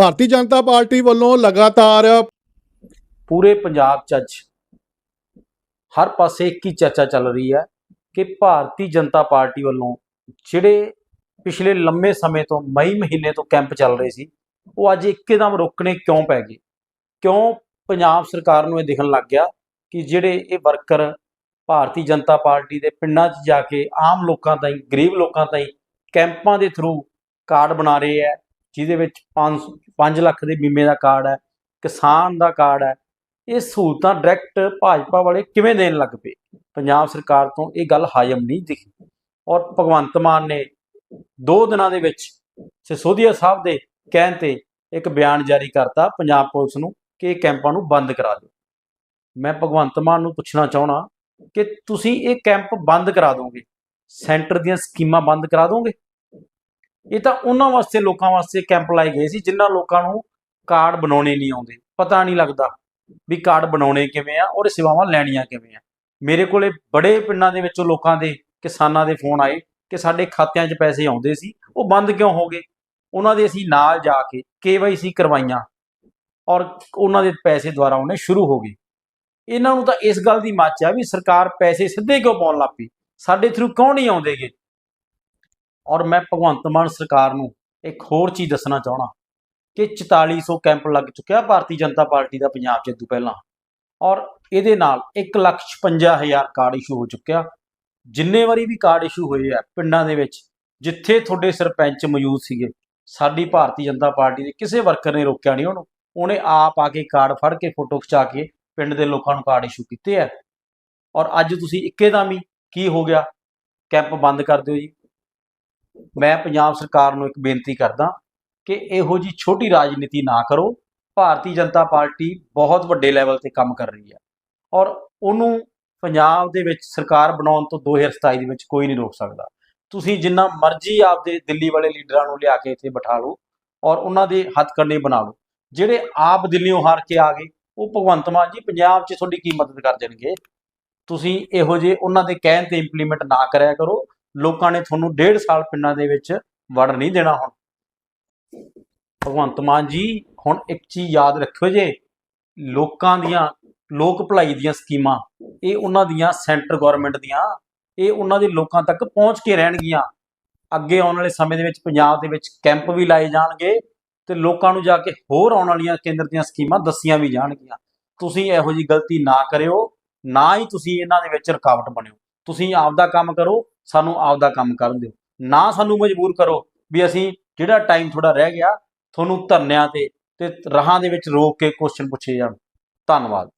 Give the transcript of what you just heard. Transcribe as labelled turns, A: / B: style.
A: Bharatiya Janata party ਵੱਲੋਂ ਲਗਾਤਾਰ
B: ਪੂਰੇ ਪੰਜਾਬ 'ਚ ਅੱਜ ਹਰ ਪਾਸੇ ਇੱਕ ਹੀ ਚਰਚਾ ਚੱਲ ਰਹੀ ਹੈ ਕਿ ਭਾਰਤੀ ਜਨਤਾ ਪਾਰਟੀ ਵੱਲੋਂ ਜਿਹੜੇ ਪਿਛਲੇ ਲੰਮੇ ਸਮੇਂ ਤੋਂ ਮਈ ਮਹੀਨੇ ਤੋਂ ਕੈਂਪ ਚੱਲ ਰਹੇ ਸੀ, ਉਹ ਅੱਜ ਇੱਕਦਮ ਰੋਕਣੇ ਕਿਉਂ ਪੈ ਗਏ? ਕਿਉਂ ਪੰਜਾਬ ਸਰਕਾਰ ਨੂੰ ਇਹ ਦਿਖਣ ਲੱਗ ਗਿਆ ਕਿ ਜਿਹੜੇ ਇਹ ਵਰਕਰ ਭਾਰਤੀ ਜਨਤਾ ਪਾਰਟੀ ਦੇ ਪਿੰਡਾਂ 'ਚ ਜਾ ਕੇ ਆਮ ਲੋਕਾਂ ਤਾਈਂ, ਗਰੀਬ ਲੋਕਾਂ ਤਾਈਂ ਕੈਂਪਾਂ ਦੇ ਥਰੂ ਕਾਰਡ ਬਣਾ ਰਹੇ ਹੈ, ਜਿਹਦੇ ਵਿੱਚ 5 5 ਲੱਖ ਦੇ ਬੀਮੇ ਦਾ ਕਾਰਡ ਹੈ, ਕਿਸਾਨ ਦਾ ਕਾਰਡ ਹੈ, ਇਹ ਸਹੂਲਤਾਂ ਡਾਇਰੈਕਟ ਭਾਜਪਾ ਵਾਲੇ ਕਿਵੇਂ ਦੇਣ ਲੱਗ ਪਏ? ਪੰਜਾਬ ਸਰਕਾਰ ਤੋਂ ਇਹ ਗੱਲ ਹਾਜ਼ਮ ਨਹੀਂ ਦਿਖੀ। ਔਰ ਭਗਵੰਤ ਮਾਨ ਨੇ ਦੋ ਦਿਨਾਂ ਦੇ ਵਿੱਚ ਸਿਸੋਦੀਆ ਸਾਹਿਬ ਦੇ ਕਹਿਣ ਤੇ ਇੱਕ ਬਿਆਨ ਜਾਰੀ ਕਰਤਾ ਪੰਜਾਬ ਪੁਲਿਸ ਨੂੰ ਕਿ ਇਹ ਕੈਂਪਾਂ ਨੂੰ ਬੰਦ ਕਰਾ ਦਿਓ। ਮੈਂ ਭਗਵੰਤ ਮਾਨ ਨੂੰ ਪੁੱਛਣਾ ਚਾਹਣਾ ਕਿ ਤੁਸੀਂ ਇਹ ਕੈਂਪ ਬੰਦ ਕਰਾ ਦੋਗੇ? ਸੈਂਟਰ ਦੀਆਂ ਸਕੀਮਾਂ ਬੰਦ ਕਰਾ ਦੋਗੇ? ਇਹ ਤਾਂ ਉਹਨਾਂ ਵਾਸਤੇ, ਲੋਕਾਂ ਵਾਸਤੇ ਕੈਂਪ ਲਾਏ ਗਏ ਸੀ, ਜਿਨ੍ਹਾਂ ਲੋਕਾਂ ਨੂੰ ਕਾਰਡ ਬਣਾਉਣੇ ਨਹੀਂ ਆਉਂਦੇ। ਪਤਾ ਨਹੀਂ ਲੱਗਦਾ ਵੀ ਕਾਰਡ ਬਣਾਉਣੇ ਕਿਵੇਂ ਆ ਔਰ ਸੇਵਾਵਾਂ ਲੈਣੀਆਂ ਕਿਵੇਂ ਆ। ਮੇਰੇ ਕੋਲੇ ਬੜੇ ਪਿੰਡਾਂ ਦੇ ਵਿੱਚੋਂ ਲੋਕਾਂ ਦੇ, ਕਿਸਾਨਾਂ ਦੇ ਫੋਨ ਆਏ ਕਿ ਸਾਡੇ ਖਾਤਿਆਂ 'ਚ ਪੈਸੇ ਆਉਂਦੇ ਸੀ, ਉਹ ਬੰਦ ਕਿਉਂ ਹੋ ਗਏ? ਉਹਨਾਂ ਦੇ ਅਸੀਂ ਨਾਲ ਜਾ ਕੇ ਕੇਵਾਈਸੀ ਕਰਵਾਈਆਂ ਔਰ ਉਹਨਾਂ ਦੇ ਪੈਸੇ ਦੁਆਰਾ ਆਉਣੇ ਸ਼ੁਰੂ ਹੋ ਗਏ। ਇਹਨਾਂ ਨੂੰ ਤਾਂ ਇਸ ਗੱਲ ਦੀ ਮੱਚ ਆ ਵੀ ਸਰਕਾਰ ਪੈਸੇ ਸਿੱਧੇ ਕਿਉਂ ਪਾਉਣ ਲੱਗ ਪਈ? ਸਾਡੇ ਥਰੂ ਕਿਉਂ ਨਹੀਂ ਆਉਂਦੇਗੇ? ਔਰ ਮੈਂ ਭਗਵੰਤ ਮਾਨ ਸਰਕਾਰ ਨੂੰ ਇੱਕ ਹੋਰ ਚੀਜ਼ ਦੱਸਣਾ ਚਾਹਣਾ ਕਿ 4400 ਕੈਂਪ ਲੱਗ ਚੁੱਕਿਆ ਭਾਰਤੀ ਜਨਤਾ ਪਾਰਟੀ ਦਾ ਪੰਜਾਬ 'ਚ ਇਹ ਪਹਿਲਾਂ। ਔਰ ਇਹਦੇ ਨਾਲ 156000 ਕਾਰਡ ਇਸ਼ੂ ਹੋ ਚੁੱਕਿਆ ਜਿੰਨੇ ਵਾਰੀ ਵੀ ਕਾਰਡ ਇਸ਼ੂ ਹੋਏ ਆ ਪਿੰਡਾਂ ਦੇ ਵਿੱਚ, ਜਿੱਥੇ ਤੁਹਾਡੇ ਸਰਪੰਚ ਮੌਜੂਦ ਸੀਗੇ, ਸਾਡੀ ਭਾਰਤੀ ਜਨਤਾ ਪਾਰਟੀ ਦੇ ਕਿਸੇ ਵਰਕਰ ਨੇ ਰੋਕਿਆ ਨਹੀਂ ਉਹਨੂੰ। ਉਹਨੇ ਆਪ ਆ ਕੇ ਕਾਰਡ ਫੜ ਕੇ ਫੋਟੋ ਖਿਚਾ ਕੇ ਪਿੰਡ ਦੇ ਲੋਕਾਂ ਨੂੰ ਕਾਰਡ ਇਸ਼ੂ ਕੀਤੇ ਆ। ਔਰ ਅੱਜ ਤੁਸੀਂ ਇੱਕੇ ਦਾ ਵੀ ਕੀ ਹੋ ਗਿਆ? ਕੈਂਪ ਬੰਦ ਕਰ ਦਿਓ ਜੀ। ਮੈਂ ਪੰਜਾਬ ਸਰਕਾਰ ਨੂੰ ਇੱਕ ਬੇਨਤੀ ਕਰਦਾ ਕਿ ਇਹੋ ਜੀ ਛੋਟੀ ਰਾਜਨੀਤੀ ਨਾ ਕਰੋ। ਭਾਰਤੀ ਜਨਤਾ ਪਾਰਟੀ ਬਹੁਤ ਵੱਡੇ ਲੈਵਲ ਤੇ ਕੰਮ ਕਰ ਰਹੀ ਹੈ ਔਰ ਉਹਨੂੰ ਪੰਜਾਬ ਦੇ ਵਿੱਚ ਸਰਕਾਰ ਬਣਾਉਣ ਤੋਂ 2027 ਦੇ ਵਿੱਚ ਕੋਈ ਨਹੀਂ ਰੋਕ ਸਕਦਾ। ਤੁਸੀਂ ਜਿੰਨਾ ਮਰਜ਼ੀ ਆਪਦੇ ਦਿੱਲੀ ਵਾਲੇ ਲੀਡਰਾਂ ਨੂੰ ਲਿਆ ਕੇ ਇੱਥੇ ਬਿਠਾ ਲਓ ਔਰ ਉਹਨਾਂ ਦੇ ਹੱਥ ਹੱਥਕੰਡੇ ਬਣਾ ਲਓ। ਜਿਹੜੇ ਆਪ ਦਿੱਲੀੋਂ ਹਾਰ ਕੇ ਆ ਗਏ, ਉਹ ਭਗਵੰਤ ਮਾਨ ਜੀ ਪੰਜਾਬ 'ਚ ਤੁਹਾਡੀ ਕੀ ਮਦਦ ਕਰ ਦੇਣਗੇ? ਤੁਸੀਂ ਇਹੋ ਜਿਹੇ ਉਹਨਾਂ ਦੇ ਕਹਿਣ ਤੇ ਇੰਪਲੀਮੈਂਟ ਨਾ ਕਰਿਆ ਕਰੋ। ਲੋਕਾਂ ਨੇ ਤੁਹਾਨੂੰ ਡੇਢ ਸਾਲ ਪਿੰਡਾਂ ਦੇ ਵਿੱਚ ਵੜ ਨਹੀਂ ਦੇਣਾ ਹੁਣ। ਭਗਵੰਤ ਮਾਨ ਜੀ, ਹੁਣ ਇੱਕ ਚੀਜ਼ ਯਾਦ ਰੱਖਿਓ ਜੇ, ਲੋਕਾਂ ਦੀਆਂ, ਲੋਕ ਭਲਾਈ ਦੀਆਂ ਸਕੀਮਾਂ, ਇਹ ਉਹਨਾਂ ਦੀਆਂ ਸੈਂਟਰ ਗਵਰਨਮੈਂਟ ਦੀਆਂ, ਇਹ ਉਹਨਾਂ ਦੇ ਲੋਕਾਂ ਤੱਕ ਪਹੁੰਚ ਕੇ ਰਹਿਣਗੀਆਂ। ਅੱਗੇ ਆਉਣ ਵਾਲੇ ਸਮੇਂ ਦੇ ਵਿੱਚ ਪੰਜਾਬ ਦੇ ਵਿੱਚ ਕੈਂਪ ਵੀ ਲਾਏ ਜਾਣਗੇ ਤੇ ਲੋਕਾਂ ਨੂੰ ਜਾ ਕੇ ਹੋਰ ਆਉਣ ਵਾਲੀਆਂ ਕੇਂਦਰ ਦੀਆਂ ਸਕੀਮਾਂ ਦੱਸੀਆਂ ਵੀ ਜਾਣਗੀਆਂ। ਤੁਸੀਂ ਇਹੋ ਜੀ ਗਲਤੀ ਨਾ ਕਰਿਓ, ਨਾ ਹੀ ਤੁਸੀਂ ਇਹਨਾਂ ਦੇ ਵਿੱਚ ਰੁਕਾਵਟ ਬਣਿਓ। ਤੁਸੀਂ ਆਪਦਾ ਕੰਮ ਕਰੋ ਸਾਨੂੰ ਆਪਦਾ ਕੰਮ ਕਰਨ ਦਿਓ। ਨਾ ਸਾਨੂੰ ਮਜਬੂਰ ਕਰੋ ਵੀ ਅਸੀਂ ਜਿਹੜਾ ਟਾਈਮ ਥੋੜਾ ਰਹਿ ਗਿਆ, ਤੁਹਾਨੂੰ ਧਰਨਿਆਂ ਤੇ ਤੇ ਰਾਹਾਂ ਦੇ ਵਿੱਚ ਰੋਕ ਕੇ ਕੁਐਸਚਨ ਪੁੱਛੇ ਜਾਣ। ਧੰਨਵਾਦ।